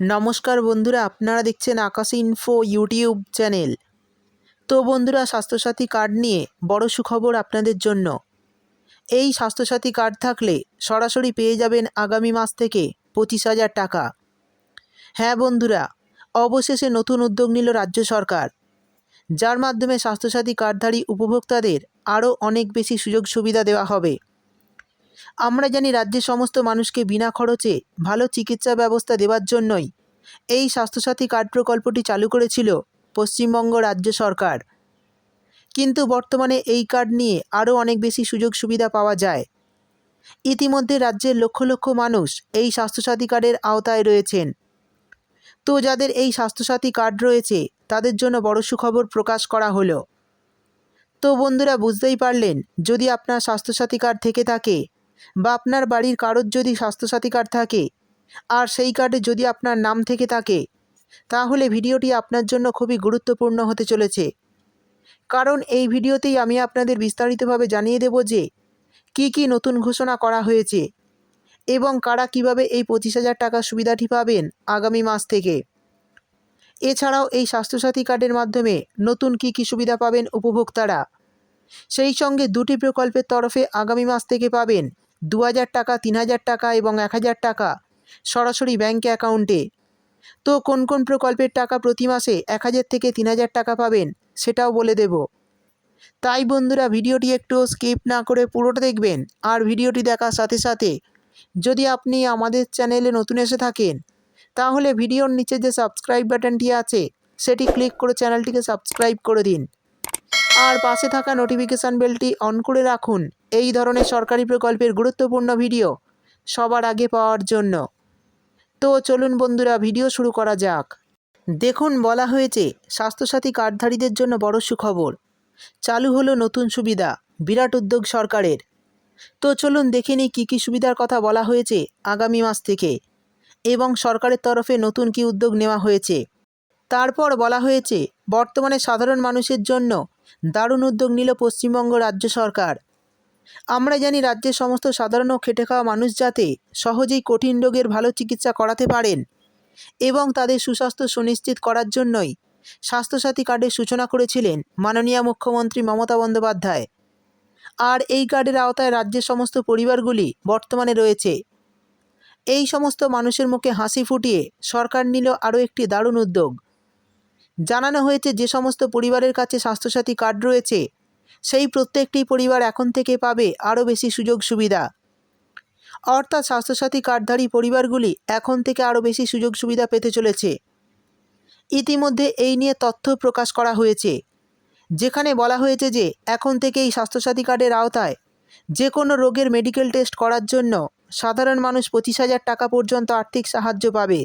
নমস্কার বন্ধুরা, আপনারা দেখছেন আকাশ ইনফো ইউটিউব চ্যানেল তো বন্ধুরা, স্বাস্থ্যসাথী কার্ড নিয়ে বড় সুখবর আপনাদের জন্য। এই স্বাস্থ্যসাথী কার্ড থাকলে সরাসরি পেয়ে যাবেন আগামী মাস থেকে পঁচিশ হাজার টাকা। হ্যাঁ বন্ধুরা, অবশেষে নতুন উদ্যোগ নিল রাজ্য সরকার। যার মাধ্যমে স্বাস্থ্যসাথী কার্ডধারী উপভোক্তাদের আরও অনেক বেশি সুযোগ সুবিধা দেওয়া হবে। আমরা জানি রাজ্যের সমস্ত মানুষকে বিনা খরচে ভালো চিকিৎসা ব্যবস্থা দেওয়ার জন্যই এই স্বাস্থ্যসাথী কার্ড প্রকল্পটি চালু করেছিল পশ্চিমবঙ্গ রাজ্য সরকার। কিন্তু বর্তমানে এই কার্ড নিয়ে আরও অনেক বেশি সুযোগ সুবিধা পাওয়া যায়। ইতিমধ্যে রাজ্যের লক্ষ লক্ষ মানুষ এই স্বাস্থ্যসাথী কার্ডের আওতায় রয়েছেন। তো যাদের এই স্বাস্থ্যসাথী কার্ড রয়েছে, তাদের জন্য বড় সুখবর প্রকাশ করা হলো। তো বন্ধুরা, বুঝতেই পারলেন, যদি আপনার স্বাস্থ্যসাথী কার্ড থেকে থাকে বা আপনার বাড়ির কারোর যদি স্বাস্থ্যসাথী কার্ড থাকে, আর সেই কার্ডে যদি আপনার নাম থেকে থাকে, তাহলে ভিডিওটি আপনার জন্য খুবই গুরুত্বপূর্ণ হতে চলেছে। কারণ এই ভিডিওতেই আমি আপনাদের বিস্তারিতভাবে জানিয়ে দেব যে, কি কি নতুন ঘোষণা করা হয়েছে এবং কারা কীভাবে এই পঁচিশ হাজার টাকার সুবিধাটি পাবেন আগামী মাস থেকে। এছাড়াও এই স্বাস্থ্যসাথী কার্ডের মাধ্যমে নতুন কি কি সুবিধা পাবেন উপভোক্তারা, সেই সঙ্গে দুটি প্রকল্পের তরফে আগামী মাস থেকে পাবেন দু হাজার টাকা তিন হাজার টাকা এবং এক হাজার টাকা সরাসরি ব্যাঙ্ক অ্যাকাউন্টে তো কোন কোন প্রকল্পের টাকা প্রতি মাসে এক হাজার থেকে তিন হাজার টাকা পাবেন সেটাও বলে দেব। তাই বন্ধুরা ভিডিওটি একটু স্কিপ না করে পুরোটা দেখবেন আর ভিডিওটি দেখার সাথে সাথে যদি আপনি আমাদের চ্যানেলে নতুন এসে থাকেন, তাহলে ভিডিওর নিচে যে সাবস্ক্রাইব বাটনটি আছে, সেটি ক্লিক করে চ্যানেলটিকে সাবস্ক্রাইব করে দিন। আর পাশে থাকা নোটিফিকেশান বেলটি অন করে রাখুন। এই ধরনের সরকারি প্রকল্পের গুরুত্বপূর্ণ ভিডিও সবার আগে পাওয়ার জন্য। তো চলুন বন্ধুরা ভিডিও শুরু করা যাক। দেখুন, বলা হয়েছে, স্বাস্থ্যসাথী কার্ডধারীদের জন্য বড় সুখবর। চালু হলো নতুন সুবিধা, বিরাট উদ্যোগ সরকারের। তো চলুন দেখে নিই কী কী সুবিধার কথা বলা হয়েছে আগামী মাস থেকে এবং সরকারের তরফে নতুন কী উদ্যোগ নেওয়া হয়েছে। তারপর বলা হয়েছে, বর্তমানে সাধারণ মানুষের জন্য দারুণ উদ্যোগ নিল পশ্চিমবঙ্গ রাজ্য সরকার। আমরা জানি রাজ্যের সমস্ত সাধারণ ও খেটে খাওয়া মানুষ যাতে সহজেই কঠিন রোগের ভালো চিকিৎসা করাতে পারেন এবং তাদের সুস্বাস্থ্য সুনিশ্চিত করার জন্যই স্বাস্থ্যসাথী কার্ডের সূচনা করেছিলেন মাননীয় মুখ্যমন্ত্রী মমতা বন্দ্যোপাধ্যায়। আর এই কার্ডের আওতায় রাজ্যের সমস্ত পরিবারগুলি বর্তমানে রয়েছে। এই সমস্ত মানুষের মুখে হাসি ফুটিয়ে সরকার নিল আরও একটি দারুণ উদ্যোগ। জানানো হয়েছে যে সমস্ত পরিবারের কাছে স্বাস্থ্যসাথী কার্ড রয়েছে, সেই প্রত্যেকটি পরিবার এখন থেকে পাবে আরও বেশি সুযোগ সুবিধা। অর্থাৎ স্বাস্থ্যসাথী কার্ডধারী পরিবারগুলি এখন থেকে আরও বেশি সুযোগ সুবিধা পেতে চলেছে। ইতিমধ্যে এই নিয়ে তথ্য প্রকাশ করা হয়েছে, যেখানে বলা হয়েছে যে এখন থেকে এই স্বাস্থ্যসাথী কার্ডের আওতায় যে কোনো রোগের মেডিকেল টেস্ট করার জন্য সাধারণ মানুষ পঁচিশ হাজার টাকা পর্যন্ত আর্থিক সাহায্য পাবে।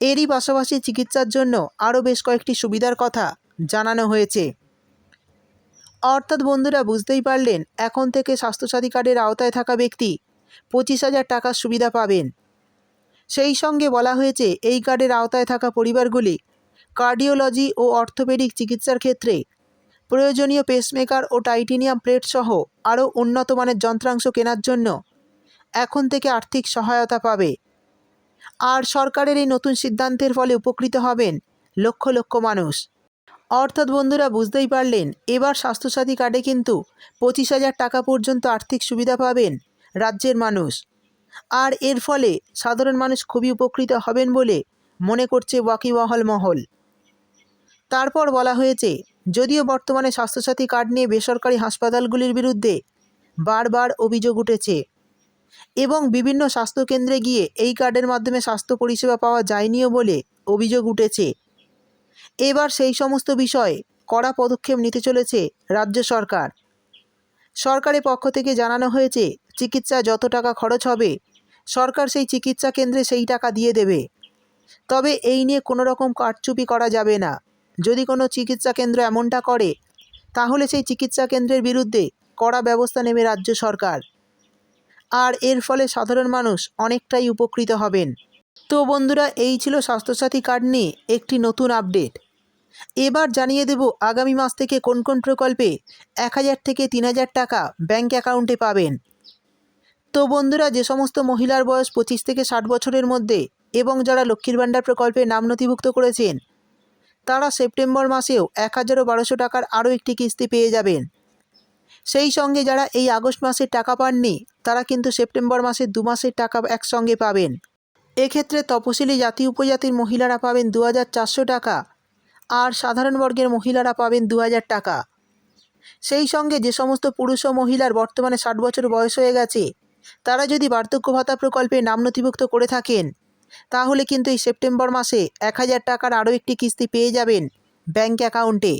এরই পাশাপাশি চিকিৎসার জন্য আরও বেশ কয়েকটি সুবিধার কথা জানানো হয়েছে। অর্থাৎ বন্ধুরা, বুঝতেই পারলেন, এখন থেকে স্বাস্থ্যসাথী কার্ডের আওতায় থাকা ব্যক্তি পঁচিশ হাজার টাকার সুবিধা পাবেন। সেই সঙ্গে বলা হয়েছে, এই কার্ডের আওতায় থাকা পরিবারগুলি কার্ডিওলজি ও অর্থোপেডিক চিকিৎসার ক্ষেত্রে প্রয়োজনীয় পেসমেকার ও টাইটেনিয়াম প্লেট সহ আরও উন্নত মানের যন্ত্রাংশ কেনার জন্য এখন থেকে আর্থিক সহায়তা পাবে। আর সরকারের এই নতুন সিদ্ধান্তের ফলে উপকৃত হবেন লক্ষ লক্ষ মানুষ। অর্থাৎ বন্ধুরা, বুঝতেই পারলেন, এবার স্বাস্থ্যসাথী কার্ডে কিন্তু পঁচিশ হাজার টাকা পর্যন্ত আর্থিক সুবিধা পাবেন রাজ্যের মানুষ। আর এর ফলে সাধারণ মানুষ খুবই উপকৃত হবেন বলে মনে করছে ওয়াকিবহল মহল। তারপর বলা হয়েছে, যদিও বর্তমানে স্বাস্থ্যসাথী কার্ড নিয়ে বেসরকারি হাসপাতালগুলির বিরুদ্ধে বারবার অভিযোগ উঠেছে এবং বিভিন্ন স্বাস্থ্যকেন্দ্রে গিয়ে এই কার্ডের মাধ্যমে স্বাস্থ্য পরিষেবা পাওয়া যায়নিও বলে অভিযোগ উঠেছে। এবার সেই সমস্ত বিষয়ে কড়া পদক্ষেপ নিতে চলেছে রাজ্য সরকার। সরকারের পক্ষ থেকে জানানো হয়েছে, চিকিৎসা যত টাকা খরচ হবে, সরকার সেই চিকিৎসা কেন্দ্রে সেই টাকা দিয়ে দেবে। তবে এই নিয়ে কোনো রকম কারচুপি করা যাবে না। যদি কোনো চিকিৎসা কেন্দ্র এমনটা করে, তাহলে সেই চিকিৎসা কেন্দ্রের বিরুদ্ধে কড়া ব্যবস্থা নেবে রাজ্য সরকার। আর এর ফলে সাধারণ মানুষ অনেকটাই উপকৃত হবেন। তো বন্ধুরা, এই ছিল স্বাস্থ্যসাথী কার্ড নিয়ে একটি নতুন আপডেট। এবার জানিয়ে দেব আগামী মাস থেকে কোন কোন প্রকল্পে এক হাজার থেকে তিন হাজার টাকা ব্যাঙ্ক অ্যাকাউন্টে পাবেন। তো বন্ধুরা, যে সমস্ত মহিলার বয়স পঁচিশ থেকে ষাট বছরের মধ্যে এবং যারা লক্ষ্মীর ভাণ্ডার প্রকল্পে নাম নথিভুক্ত করেছেন, তারা সেপ্টেম্বর মাসেও এক হাজারও বারোশো টাকার আরও একটি কিস্তি পেয়ে যাবেন। সেই সঙ্গে যারা এই আগস্ট মাসে টাকা পাননি তারা কিন্তু সেপ্টেম্বর মাসে দু মাসের টাকা একসঙ্গে পাবেন। এক্ষেত্রে তপশিলি জাতি উপজাতির মহিলারা পাবেন দু হাজার চারশো টাকা, আর সাধারণ বর্গের মহিলারা পাবেন দু হাজার টাকা। সেই সঙ্গে যে সমস্ত পুরুষ ও মহিলার বর্তমানে ষাট বছর বয়স হয়ে গেছে, তারা যদি বার্ধক্য ভাতা প্রকল্পে নাম নথিভুক্ত করে থাকেন, তাহলে কিন্তু এই সেপ্টেম্বর মাসে এক হাজার টাকার আরও একটি কিস্তি পেয়ে যাবেন ব্যাঙ্ক অ্যাকাউন্টে।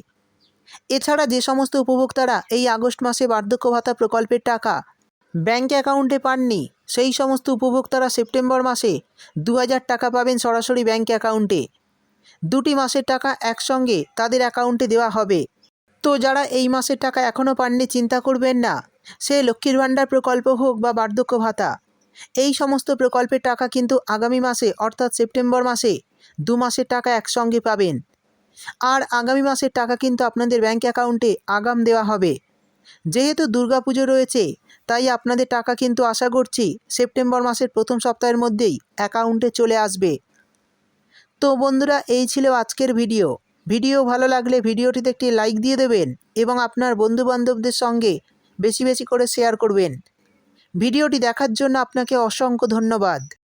এছাড়া যে সমস্ত উপভোক্তারা এই আগস্ট মাসে বার্ধক্য ভাতা প্রকল্পের টাকা ব্যাঙ্ক অ্যাকাউন্টে পাননি। সেই সমস্ত উপভোক্তারা সেপ্টেম্বর মাসে দু হাজার টাকা পাবেন সরাসরি ব্যাঙ্ক অ্যাকাউন্টে। দুটি মাসের টাকা একসঙ্গে তাদের অ্যাকাউন্টে দেওয়া হবে। তো যারা এই মাসের টাকা এখনও পাননি, চিন্তা করবেন না। সে লক্ষ্মীর ভাণ্ডার প্রকল্প হোক বা বার্ধক্য ভাতা, এই সমস্ত প্রকল্পের টাকা কিন্তু আগামী মাসে, অর্থাৎ সেপ্টেম্বর মাসে দু মাসের টাকা একসঙ্গে পাবেন। আর আগামী মাসের টাকা কিন্তু আপনাদের ব্যাঙ্ক অ্যাকাউন্টে আগাম দেওয়া হবে। যেহেতু দুর্গাপুজো রয়েছে তাই আপনাদের টাকা কিন্তু আশা করছি সেপ্টেম্বর মাসের প্রথম সপ্তাহের মধ্যেই অ্যাকাউন্টে চলে আসবে। তো বন্ধুরা, এই ছিল আজকের ভিডিও। ভিডিও ভালো লাগলে ভিডিওটিতে একটি লাইক দিয়ে দেবেন এবং আপনার বন্ধুবান্ধবদের সঙ্গে বেশি বেশি করে শেয়ার করবেন। ভিডিওটি দেখার জন্য আপনাকে অসংখ্য ধন্যবাদ।